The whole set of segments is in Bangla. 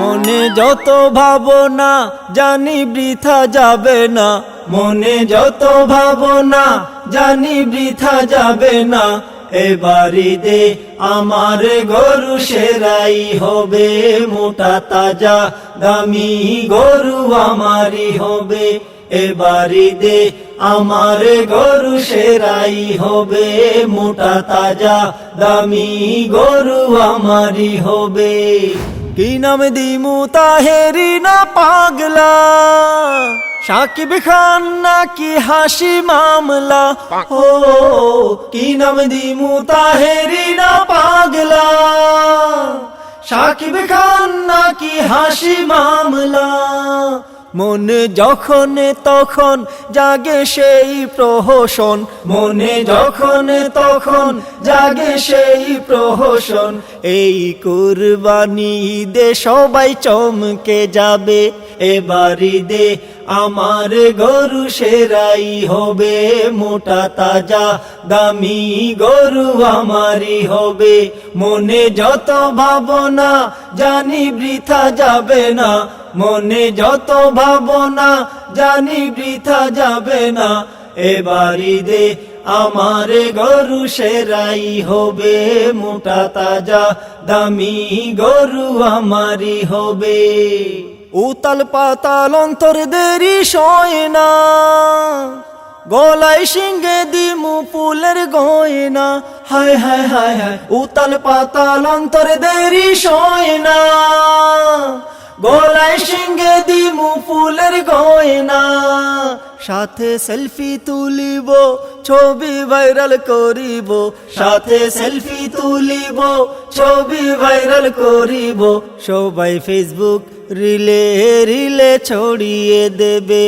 মনে যত ভাবনা জানি বৃথা যাবে না। মনে যত ভাবনা জানি বৃথা যাবে না। এবারি দে আমার গরু সেরাই হবে, মোটা তাজা দামি গরু আমারই হবে। এবারি দে আমার গরু সেরাই হবে, মোটা তাজা দামি গরু আমারই হবে। কি নাম দিমু তাহেরি না পাগলা? সাকিব খান নাকি হাসি মামলা? ও, কি নাম দিমু তাহেরি না পাগলা? সাকিব খান নাকি হাসি মামলা? মনে যখন তখন জাগে সেই প্রহসন। মনে যখন তখন জাগে সেই প্রহসন। এই কুরবানি দে সবাই চমকে যাবে। এবারি দে আমার গরু সেরাই হবে, মোটা তাজা দামি গরু আমারই হবে। মনে যত ভাবনা জানি বৃথা যাবে না, মনে যত ভাবনা জানি বৃথা যাবে না। এবারি দে আমার গরু সেরাই হবে, মোটা তাজা দামি গরু আমারই হবে। উতাল পাতাল অন্তর দেরি সয় না। গলায় সিংহে দিমু ফুলের গয়না। হায় হায় হায় হায়, উতাল পাতাল অন্তর দেরি সয় না। গলায় সিংহে দিমু ফুলের গয়না। সাথে সেলফি তুলিব, ছবি ভাইরাল করিব। সাথে সেলফি তুলিব, ছবি ভাইরাল করিব। সবাই ফেসবুক রিলে রিলে ছড়িয়ে দেবে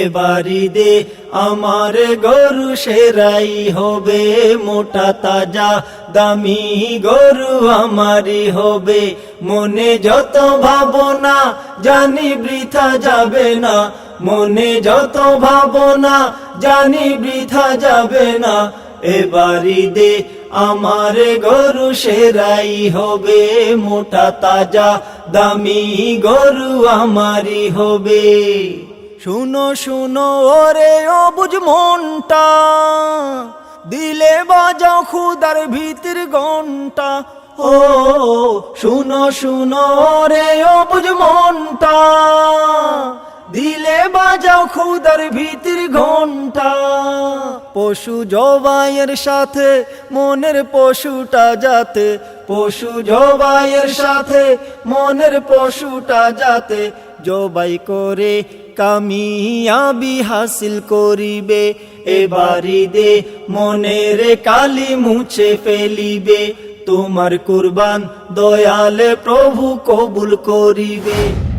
এবারি দে আমার গরু সেরাই হবে, মোটা তাজা দামি গরু আমারই হবে। মনে যত ভাবনা, জানি বৃথা যাবে না। মনে যত ভাবনা, জানি বৃথা যাবে না। এবারি দে আমার গরু সেরাই হবে, মোটা তাজা দামি গরু আমারি হবে। শুনো শুনো, ওরে অবুজ মনটা। দিলে বাজাও খুদার ভিতর ঘণ্টা। ও, শুনো শুনো রে অবুজ মনটা। দিলে বাজাও খুদার ভিতর ঘণ্টা। পশু জবাইয়ের সাথে, মনের পশুটা যাতে, পশু জবাইয়ের সাথে, মনের পশুটা যাতে, জবাই করে কামিয়াবি হাসিল করিবে এবারি দে মনের কালি মুছে ফেলিবে, তোমার কুরবান দয়ালে প্রভু কবুল করিবে।